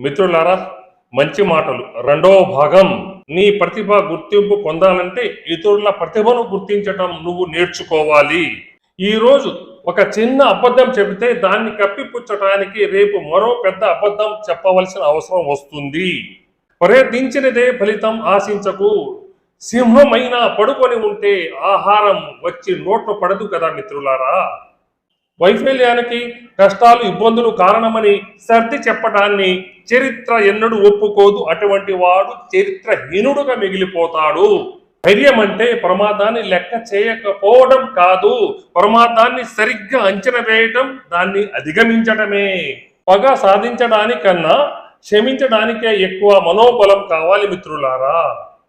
మిత్రులారా మంచి మాటలు. రెండవ భాగం నీ ప్రతిభ గుర్తింపు పొందాలంటే ఇతరుల ప్రతిభను గుర్తించటం నువ్వు నేర్చుకోవాలి. ఈరోజు ఒక చిన్న అబద్ధం చెబితే దాన్ని కప్పిపుచ్చటానికి రేపు మరో పెద్ద అబద్ధం చెప్పవలసిన అవసరం వస్తుంది. ప్రయత్నించినదే ఫలితం ఆశించకు. సింహమైనా పడుకొని ఉంటే ఆహారం వచ్చి నోట్లో పడదు కదా మిత్రులారా? వైఫల్యానికి కష్టాలు ఇబ్బందులు కారణమని సర్ది చెప్పడాన్ని చరిత్ర ఎన్నడూ ఒప్పుకోదు. అటువంటి వాడు చరిత్రహీనుడుగా మిగిలిపోతాడు. ధైర్యం అంటే ప్రమాదాన్ని లెక్క చేయకపోవడం కాదు. ప్రమాదాన్ని సరిగ్గా అంచనా వేయటం దాన్ని అధిగమించటమే. పగ సాధించడానికన్నా క్షమించడానికే ఎక్కువ మనోబలం కావాలి మిత్రులారా.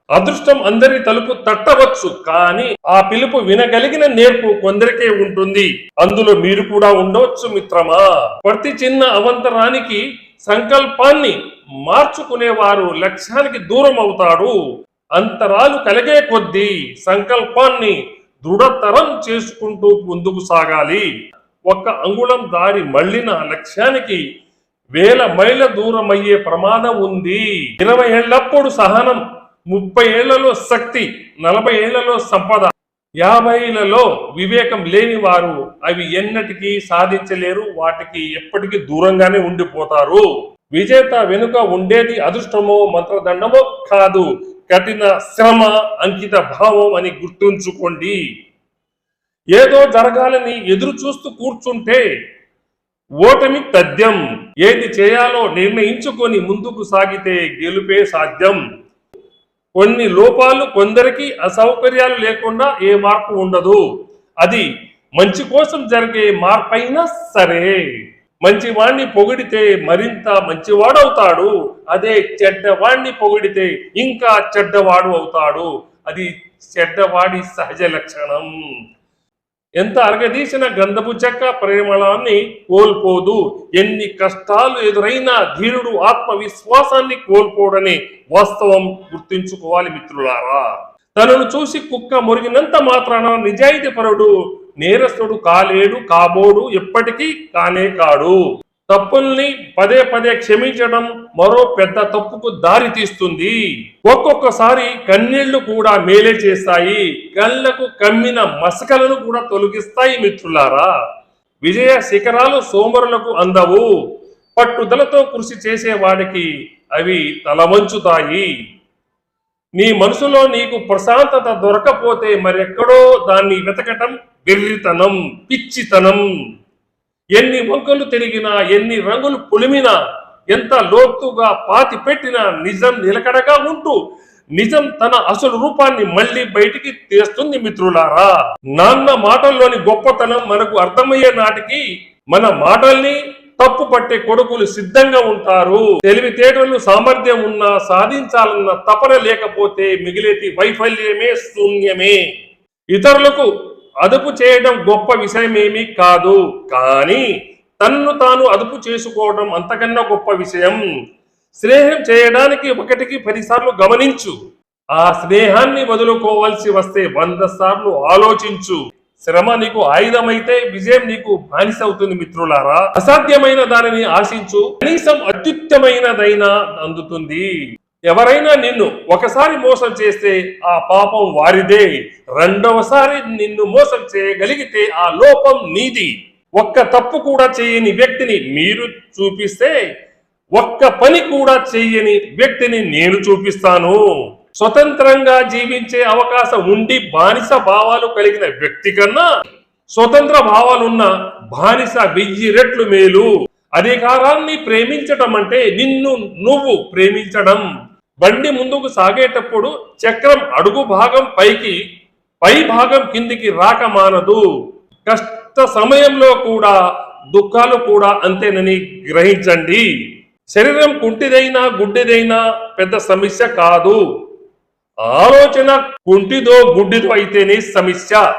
అదృష్టం అందరి తలుపు తట్టవచ్చు కానీ ఆ పిలుపు వినగలిగిన నేర్పు కొందరికే ఉంటుంది. అందులో మీరు కూడా ఉండవచ్చు మిత్రమా. ప్రతి చిన్న అవంతరానికి సంకల్పాన్ని మార్చుకునేవారు లక్ష్యానికి దూరం అవుతాడు అంతరాలు కలిగే కొద్దీ సంకల్పాన్ని దృఢతరం చేసుకుంటూ ముందుకు సాగాలి. ఒక్క అంగుళం దారి మళ్ళిన లక్ష్యానికి వేల మైళ్ళ దూరం అయ్యే ప్రమాదం ఉంది. ఇరవై ఏళ్ళప్పుడు సహనం ముప్పై ఏళ్ళలో శక్తి నలభై ఏళ్ళలో సంపద యాభైలలో వివేకం లేని వారు అవి ఎన్నటికీ సాధించలేరు వాటికి ఎప్పటికీ దూరంగానే ఉండిపోతారు. విజేత వెనుక ఉండేది అదృష్టమో మంత్రదండమో కాదు. కఠిన శ్రమ అంకిత భావం అని గుర్తుంచుకోండి. ఏదో జరగాలని ఎదురు చూస్తూ కూర్చుంటే ఓటమి తథ్యం. ఏది చేయాలో నిర్ణయించుకొని ముందుకు సాగితే గెలుపే సాధ్యం. కొన్ని లోపాలు కొందరికి అసౌకర్యాలు లేకుండా ఏ మార్పు ఉండదు. అది మంచి కోసం జరిగే మార్పైనా సరే. మంచివాణ్ణి పొగిడితే మరింత మంచివాడవుతాడు. అదే చెడ్డవాణ్ణి పొగిడితే ఇంకా చెడ్డవాడు అవుతాడు. అది చెడ్డవాడి సహజ లక్షణం. ఎంత అరగదీసిన గంధపు చెక్క పరిమళాన్ని కోల్పోదు. ఎన్ని కష్టాలు ఎదురైనా ధీరుడు ఆత్మవిశ్వాసాన్ని కోల్పోడని వాస్తవం గుర్తుంచుకోవాలి మిత్రులారా. తనను చూసి కుక్క మురిగినంత మాత్రాన నిజాయితీ పరుడు నేరస్తుడు కాలేడు కాబోడు ఎప్పటికీ కానే కాడు. తప్పుల్ని పదే పదే క్షమించడం మరో పెద్ద తప్పుకు దారి తీస్తుంది ఒక్కొక్కసారి కన్నీళ్ళు కూడా మేలే చేస్తాయి. కళ్ళకు కమ్మిన మసకలను కూడా తొలగిస్తాయి మిత్రులారా. విజయ శిఖరాలు సోమరులకు అందవు. పట్టుదలతో కృషి చేసేవాడికి అవి తలవంచుతాయి. నీ మనసులో నీకు ప్రశాంతత దొరకపోతే మరెక్కడో దాన్ని వెతకటం వెర్రితనం పిచ్చితనం. ఎన్ని వంకలు తిరిగినా ఎన్ని రంగులు పులిమినా ఎంత లోతుగా పాతి పెట్టినా నిజం నిలకడగా ఉంటూ నిజం తన అసలు రూపాన్ని మళ్ళీ బయటికి తీస్తుంది మిత్రులారా. నాన్న మాటల్లోని గొప్పతనం మనకు అర్థమయ్యే నాటికి మన మాటల్ని తప్పు పట్టే కొడుకులు సిద్ధంగా ఉంటారు. తెలివితేటలు సామర్థ్యం ఉన్నా సాధించాలన్న తపన లేకపోతే మిగిలేటి వైఫల్యమే శూన్యమే. ఇతరులకు అదుపు చేయడం గొప్ప విషయమేమీ కాదు. కానీ తన్ను తాను అదుపు చేసుకోవడం అంతకన్నా గొప్ప విషయం. స్నేహం చేయడానికి ఒకటికి పదిసార్లు గమనించు. ఆ స్నేహాన్ని వదులుకోవాల్సి వస్తే వంద సార్లు ఆలోచించు. శ్రమ నీకు ఆయుధమైతే విజయం నీకు బానిస అవుతుంది మిత్రులారా. అసాధ్యమైన దానిని ఆశించు. కనీసం అత్యుత్తమైనదైనా అందుతుంది. ఎవరైనా నిన్ను ఒకసారి మోసం చేస్తే ఆ పాపం వారిదే. రెండవసారి నిన్ను మోసం చేయగలిగితే ఆ లోపం నీది. ఒక్క తప్పు కూడా చేయని వ్యక్తిని మీరు చూపిస్తే ఒక్క పని కూడా చెయ్యని వ్యక్తిని నేను చూపిస్తాను. స్వతంత్రంగా జీవించే అవకాశం ఉండి బానిస భావాలు కలిగిన వ్యక్తి కన్నా స్వతంత్ర భావాలున్న బానిస వెయ్యి రెట్లు మేలు. అధికారాన్ని ప్రేమించటం అంటే నిన్ను నువ్వు ప్రేమించడం. బండి ముందుకు సాగేటప్పుడు చక్రం అడుగు భాగం పైకి పై భాగం కిందికి రాక మానదు. కష్ట సమయంలో కూడా దుఃఖాలు కూడా అంతేనని గ్రహించండి. శరీరం కుంటిదైనా గుడ్డిదైనా పెద్ద సమస్య కాదు. ఆలోచన కుంటిదో గుడ్డిదో అయితేనే సమస్య.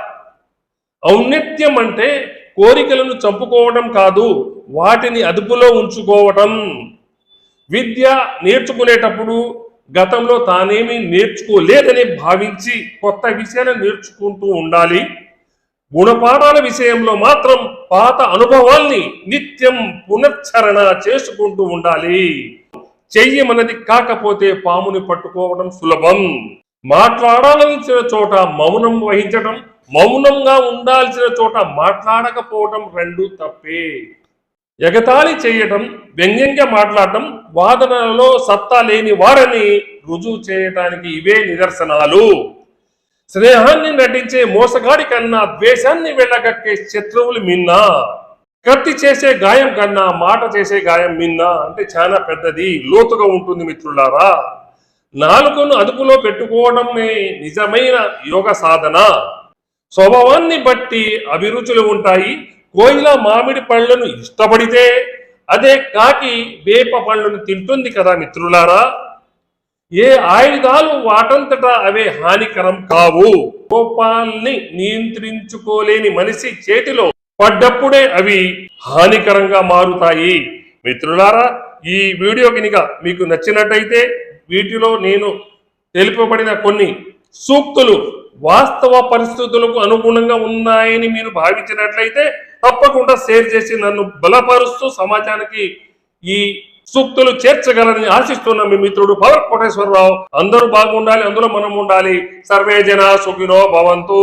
ఔన్నత్యం అంటే కోరికలను చంపుకోవడం కాదు వాటిని అదుపులో ఉంచుకోవటం. విద్య నేర్చుకునేటప్పుడు గతంలో తానేమీ నేర్చుకోలేదని భావించి కొత్త విషయాలు నేర్చుకుంటూ ఉండాలి. గుణపాఠాల విషయంలో మాత్రం పాత అనుభవాల్ని నిత్యం పునశ్చరణ చేసుకుంటూ ఉండాలి. చెయ్యమన్నది కాకపోతే పాముని పట్టుకోవడం సులభం. మాట్లాడాల్సిన చోట మౌనం వహించడం మౌనంగా ఉండాల్సిన చోట మాట్లాడకపోవడం రెండు తప్పే. ఎగతాళి చేయటం వ్యంగ్యంగా మాట్లాడటం వాదనలలో సత్తా లేని వారని రుజువు చేయటానికి ఇవే నిదర్శనాలు. స్నేహాన్ని నటించే మోసగాడి కన్నా ద్వేషాన్ని వెళ్ళగక్కే శత్రువులు మిన్నా. కత్తి చేసే గాయం కన్నా మాట చేసే గాయం మిన్నా అంటే చాలా పెద్దది లోతుగా ఉంటుంది మిత్రులారా. నాలుకను అదుపులో పెట్టుకోవడమే నిజమైన యోగ సాధన. స్వభావాన్ని బట్టి అభిరుచులు ఉంటాయి. కోయిల మామిడి పళ్ళను ఇష్టపడితే అదే కాకి వేప పళ్ళను తింటుంది కదా మిత్రులారా. ఏ ఆయుధాలు వాటంతటా అవే హానికరం కావు. కోపాల్ని నియంత్రించుకోలేని మనిషి చేతిలో పడ్డప్పుడే అవి హానికరంగా మారుతాయి. మిత్రులారా ఈ వీడియో కనుక మీకు నచ్చినట్టయితే వీటిలో నేను తెలుపబడిన కొన్ని సూక్తులు వాస్తవ పరిస్థితులకు అనుగుణంగా ఉన్నాయని మీరు భావించినట్లయితే తప్పకుండా షేర్ చేసి నన్ను బలపరుస్తూ సమాజానికి ఈ సూక్తులు చేర్చగలని ఆశిస్తున్న మీ మిత్రుడు పవర్ కోటేశ్వరరావు. అందరూ బాగుండాలి అందులో మనం ఉండాలి సర్వే జన సుఖినో భవంతు.